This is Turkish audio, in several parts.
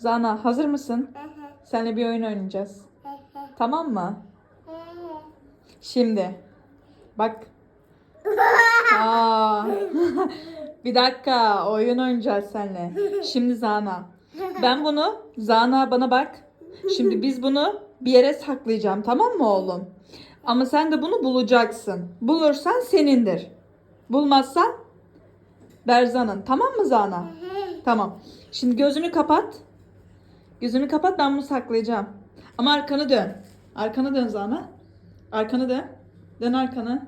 Zana hazır mısın? Seninle bir oyun oynayacağız. Tamam mı? Şimdi. Bak. Aa. bir dakika oyun oynayacağız seninle. Şimdi Zana. Ben bunu Zana bana bak. Şimdi biz bunu bir yere saklayacağım tamam mı oğlum? Ama sen de bunu bulacaksın. Bulursan senindir. Bulmazsan Berzan'ın. Tamam mı Zana? Tamam. Şimdi gözünü kapat. Gözünü kapat ben bunu saklayacağım. Ama arkanı dön. Arkanı dön Zana. Arkanı dön. Dön arkanı.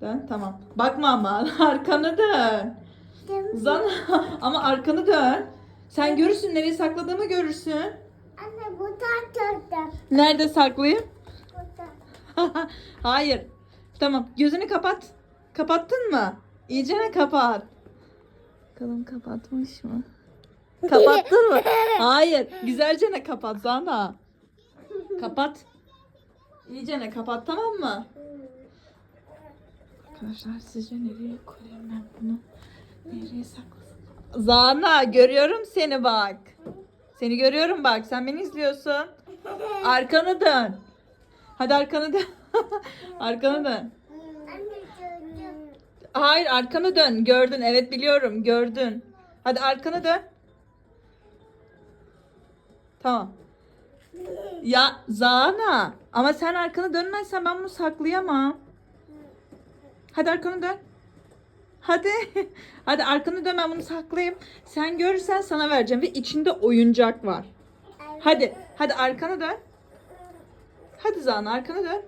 Dön tamam. Bakma ama arkanı dön. Zana ama arkanı dön. Sen görürsün nereye sakladığımı görürsün. Anne bu da çözdüm. Nerede saklayayım? Burada. Hayır. Tamam. Gözünü kapat. Kapattın mı? İyicene kapat. Bakalım kapatmış mı? Kapattın mı? Hayır. Güzelce ne kapat Zana. Kapat. İyicene kapat tamam mı? Arkadaşlar sizce nereye koyayım ben bunu? Nereye saklasam? Zana görüyorum seni bak. Seni görüyorum bak. Sen beni izliyorsun. Arkanı dön. Hadi arkanı dön. arkanı dön. Hayır arkanı dön. Gördün. Evet biliyorum. Gördün. Hadi arkanı dön. Tamam. Ya Zana. Ama sen arkanı dönmezsen ben bunu saklayamam. Hadi arkanı dön. Hadi. Hadi arkanı dön ben bunu saklayayım. Sen görürsen sana vereceğim ve içinde oyuncak var. Hadi. Hadi arkanı dön. Hadi Zana arkanı dön.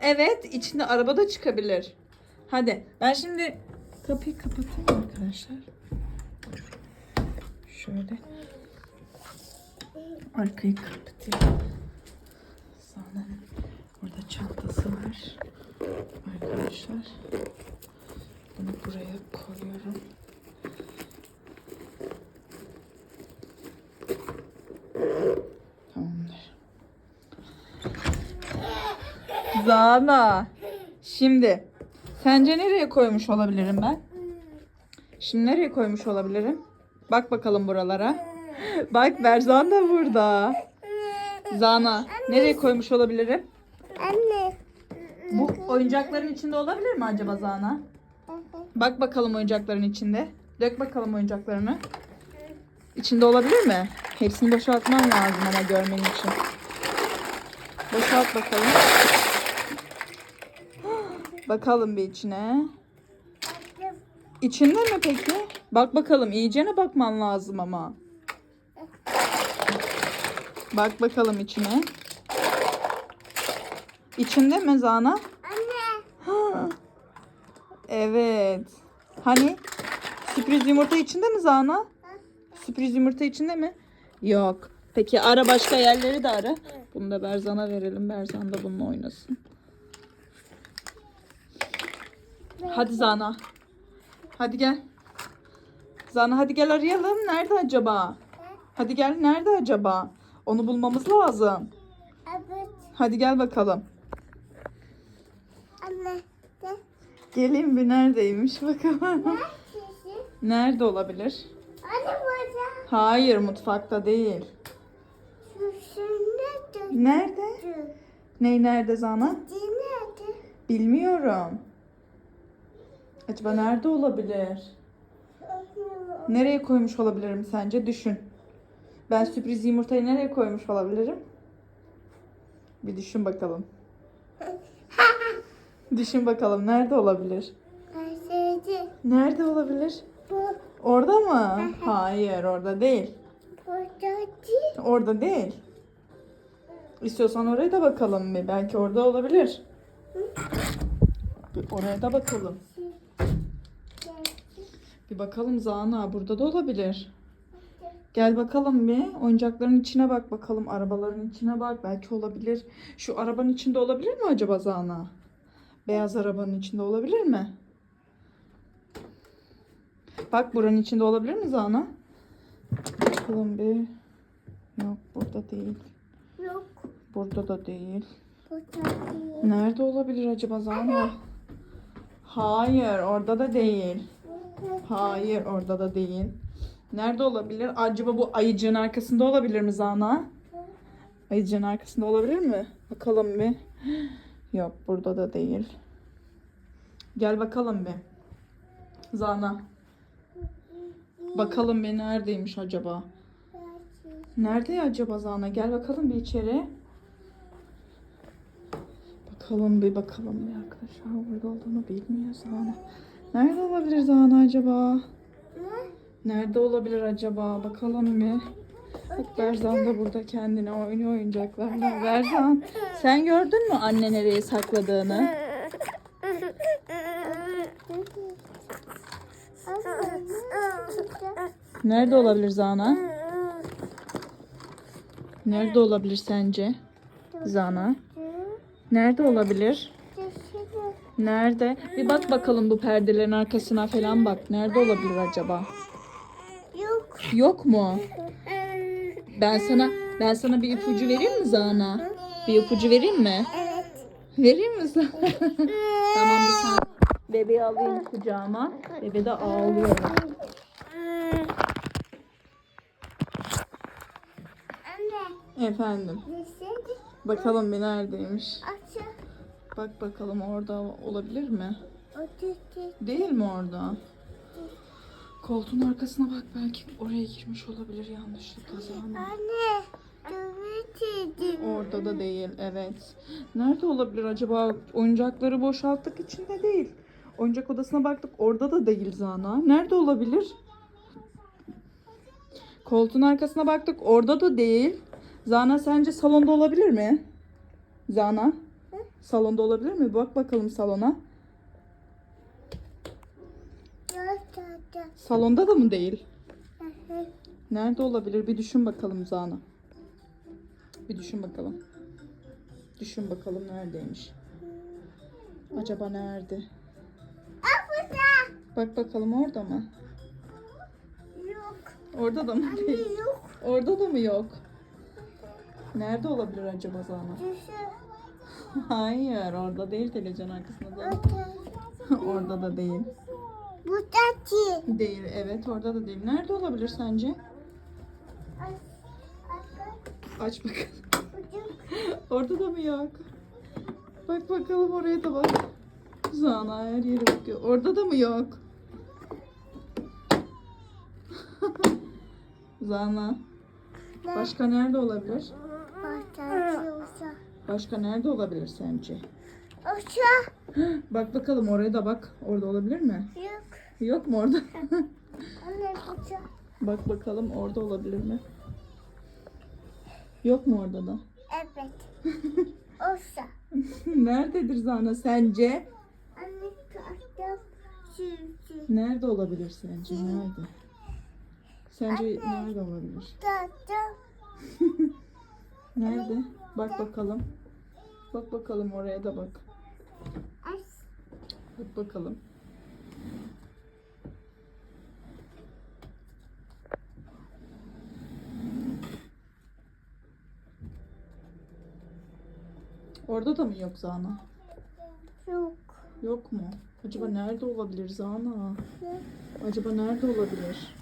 Evet, içinde araba da çıkabilir. Hadi, ben şimdi kapıyı kapatayım arkadaşlar. Şöyle. Arkayı kapatayım. Sonra burada çantası var. Arkadaşlar. Bunu buraya koyuyorum. Tamamdır. Zana. Şimdi sence nereye koymuş olabilirim ben? Şimdi nereye koymuş olabilirim? Bak bakalım buralara. Bak Berzan da burada. Zana nereye koymuş olabilirim? Anne. Bu oyuncakların içinde olabilir mi acaba Zana? Bak bakalım oyuncakların içinde. Dök bakalım oyuncaklarını. İçinde olabilir mi? Hepsini boşaltman lazım ama görmen için. Boşalt bakalım. Bakalım bir içine. İçinde mi peki? Bak bakalım iyicene bakman lazım ama. Bak bakalım içine. İçinde mi Zana? Anne. Ha. Evet. Hani sürpriz yumurta içinde mi Zana? Sürpriz yumurta içinde mi? Yok. Peki ara başka yerleri de ara. Bunu da Berzan'a verelim. Berzan da bununla oynasın. Hadi Zana. Hadi gel. Zana hadi gel arayalım. Nerede acaba? Hadi gel. Nerede acaba? Onu bulmamız lazım. Evet. Hadi gel bakalım. Anne. Gelin bir neredeymiş bakalım. Neredesin? Nerede olabilir? Anne burada. Hayır mutfakta değil. Çözdüm. Nerede? Ney nerede Zana? Nerede? Bilmiyorum. Acaba nerede olabilir? Nereye koymuş olabilirim sence? Düşün. Ben sürpriz yumurtayı nereye koymuş olabilirim? Bir düşün bakalım. Düşün bakalım nerede olabilir? Nerede olabilir? Orada mı? Hayır, orada değil. Burada değil. Orada değil. İstiyorsan oraya da bakalım bir. Belki orada olabilir. Bir oraya da bakalım. Bir bakalım Zana. Burada da olabilir. Gel bakalım bir. Oyuncakların içine bak bakalım. Arabaların içine bak. Belki olabilir. Şu arabanın içinde olabilir mi acaba Zana? Beyaz arabanın içinde olabilir mi? Bak buranın içinde olabilir mi Zana? Bakalım bir. Yok burada değil. Yok. Burada da değil. Burada değil. Nerede olabilir acaba Zana? Hayır orada da değil. Hayır orada da değil. Nerede olabilir? Acaba bu ayıcığın arkasında olabilir mi Zana? Ayıcığın arkasında olabilir mi? Bakalım bir. Yok burada da değil. Gel bakalım bir. Zana. Bakalım bir neredeymiş acaba? Nerede ya acaba Zana? Gel bakalım bir içeri. Bakalım bir bakalım bir arkadaşlar. Burada olduğunu bilmiyor Zana. Nerede olabilir Zana acaba? Nerede olabilir acaba? Bakalım bir. Bak Berzan da burada kendine oynuyor oyuncaklarla. Berzan sen gördün mü anne nereye sakladığını? Nerede olabilir Zana? Nerede olabilir sence? Zana. Nerede olabilir? Nerede? Bir bak bakalım bu perdelerin arkasına falan bak. Nerede olabilir acaba? Yok. Mu? Ben sana ben sana bir ipucu vereyim mi Zana? Bir ipucu vereyim mi? Evet. Vereyim mi sana? tamam bir saniye. Bebeği alayım kucağıma. Bebe de ağlıyor. Anne. Efendim. Bakalım bir neredeymiş. Aç. Bak bakalım orada olabilir mi? Değil mi orada? Koltuğun arkasına bak belki oraya girmiş olabilir yanlışlıkla Zana. Anne. Orada da değil evet. Nerede olabilir acaba? Oyuncakları boşalttık içinde değil. Oyuncak odasına baktık orada da değil Zana. Nerede olabilir? Koltuğun arkasına baktık orada da değil. Zana sence salonda olabilir mi? Zana? Salonda olabilir mi? Bak bakalım salona. Yok zaten. Salonda da mı değil? Nerede olabilir? Bir düşün bakalım Zana. Bir düşün bakalım. Düşün bakalım neredeymiş. Acaba nerede? Bak bakalım orada mı? Yok. Orada da mı değil? Anne yok. Orada da mı yok? Nerede olabilir acaba Zana? Hayır orada değil televizyon arkasında orada da değil. Bu da ki. Değil evet orada da değil. Nerede olabilir sence? Aç. Bakalım. Orada da mı yok? Bak bakalım oraya da bak. Zana her yere bakıyor. Orada da mı yok? Zana. Başka nerede olabilir? Başka. Başka nerede olabilir sence? Aşağı. Bak bakalım oraya da bak. Orada olabilir mi? Yok. Yok mu orada? Anne bıçak. bak bakalım orada olabilir mi? Yok mu orada da? Evet. Olsa. Nerededir Zana sence? Anne kalktım. Sürdü. Nerede olabilir sence? Nerede? Sence Anne. nerede olabilir? Kalktım. Nerede? Bak bakalım. Bak bakalım oraya da bak. Bak bakalım. Orada da mı yok Zana? Yok. Yok mu? Acaba nerede olabilir Zana? Acaba nerede olabilir?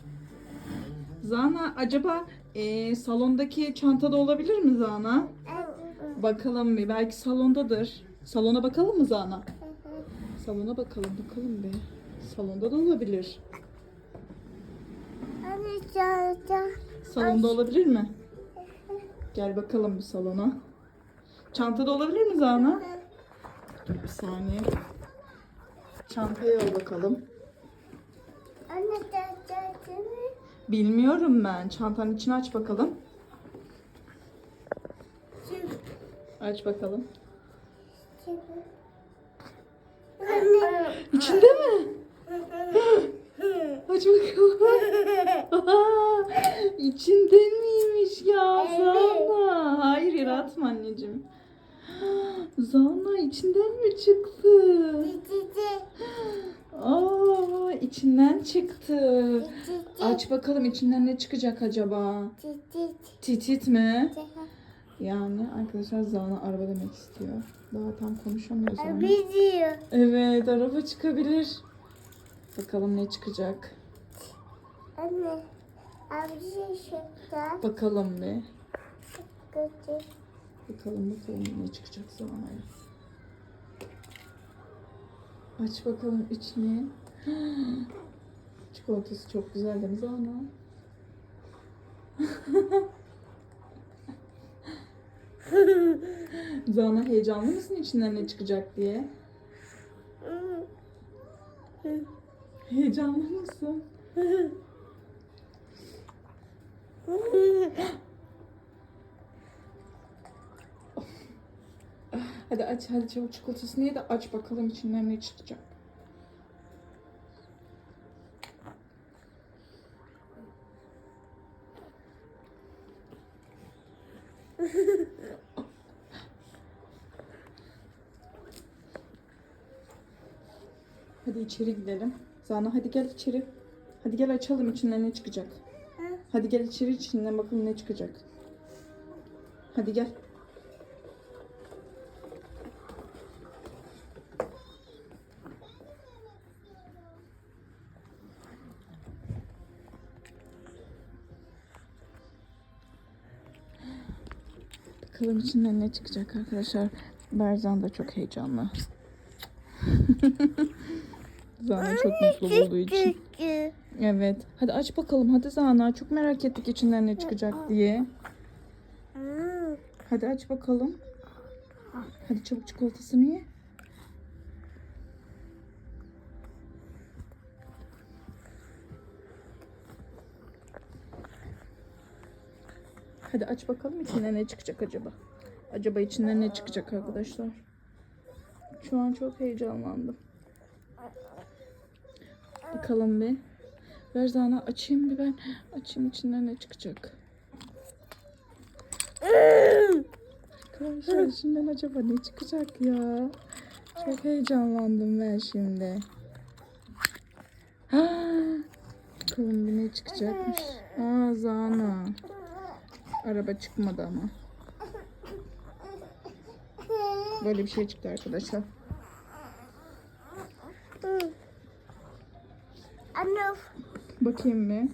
Zana acaba eee, salondaki çantada olabilir mi Zana? Evet. Bakalım bir belki salondadır. Salona bakalım mı Zana? Salona bakalım bakalım bir. Salonda da olabilir. Salonda olabilir mi? Gel bakalım bir salona. Çantada olabilir mi Zana? Dur bir saniye. Çantaya al bakalım. Anne kalktım. Bilmiyorum ben. Çantanın içini aç bakalım. Aç bakalım. Anne. İçinde mi? Aç bakalım. İçinde miymiş ya Zana? Hayır yere atma anneciğim. Zana içinden mi çıktı? Aa içinden çıktı. Aç bakalım içinden ne çıkacak acaba? Cici. Titit mi? Yani arkadaşlar Zana araba demek istiyor. Daha tam konuşamıyor Zana. Video. Evet araba çıkabilir. Bakalım ne çıkacak. Anne. Abi şey çıktı. Bakalım bir. Götür. Bakalım bakalım ne çıkacak Zana'ya. Aç bakalım içini. Çikolatası çok güzel değil mi Zana? Zana heyecanlı mısın içinden ne çıkacak diye? Heyecanlı mısın? Hadi aç hadi çabuk çikolatasını ye de aç bakalım içinden ne çıkacak. Hadi içeri gidelim. Zana hadi gel içeri. Hadi gel açalım içinden ne çıkacak. Hadi gel içeri içinden bakalım ne çıkacak. Hadi gel. Bakalım içinden ne çıkacak arkadaşlar. Berzan da çok heyecanlı. Zana çok mutlu olduğu için. Evet. Hadi aç bakalım. Hadi Zana. Çok merak ettik içinden ne çıkacak diye. Hadi aç bakalım. Hadi çabuk çikolatasını ye. Hadi aç bakalım içinden ne çıkacak acaba. Acaba içinden ne çıkacak arkadaşlar. Şu an çok heyecanlandım. Bakalım bir. Ver Zana açayım bir ben. Açayım içinden ne çıkacak. Arkadaşlar içinden acaba ne çıkacak ya? Çok heyecanlandım ben şimdi. Bakalım bir ne çıkacakmış. Aa Zana. Araba çıkmadı ama. Böyle bir şey çıktı arkadaşlar. Bakayım bir.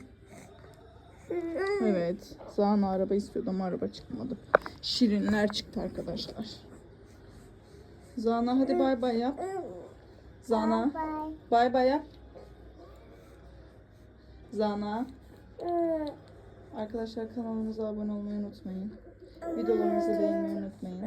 Evet. Zana araba istiyordu ama araba çıkmadı. Şirinler çıktı arkadaşlar. Zana hadi bay bay yap. Zana bay bay yap. Zana. Arkadaşlar kanalımıza abone olmayı unutmayın. Videolarımızı beğenmeyi unutmayın.